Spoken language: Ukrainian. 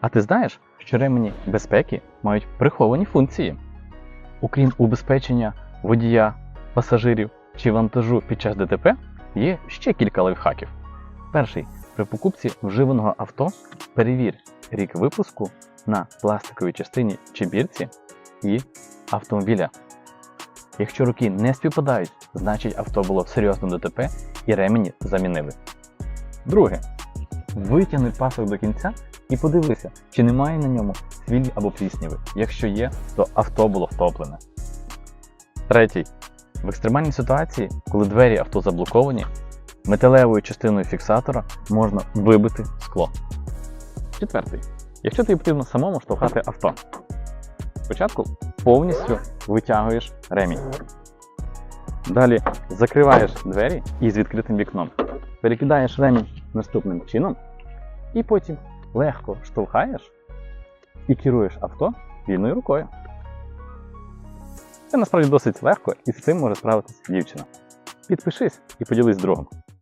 А ти знаєш, що ремені безпеки мають приховані функції? Окрім убезпечення водія, пасажирів чи вантажу під час ДТП, є ще кілька лайфхаків. Перший при покупці вживаного авто перевір рік випуску на пластиковій частині чи бірці і автомобіля. Якщо роки не співпадають, значить авто було в серйозному ДТП і ремені замінили. Друге. Витягни пасок до кінця і подивися, чи немає на ньому свіль або плісняви. Якщо є, то авто було втоплене. Третій. В екстремальній ситуації, коли двері авто заблоковані, металевою частиною фіксатора можна вибити скло. Четвертий. Якщо тобі потрібно самому штовхати авто, спочатку повністю витягуєш ремінь. Далі закриваєш двері із відкритим вікном, перекидаєш ремінь наступним чином, і потім легко штовхаєш і керуєш авто вільною рукою. Це насправді досить легко і з цим може справитися дівчина. Підпишись і поділись з другом.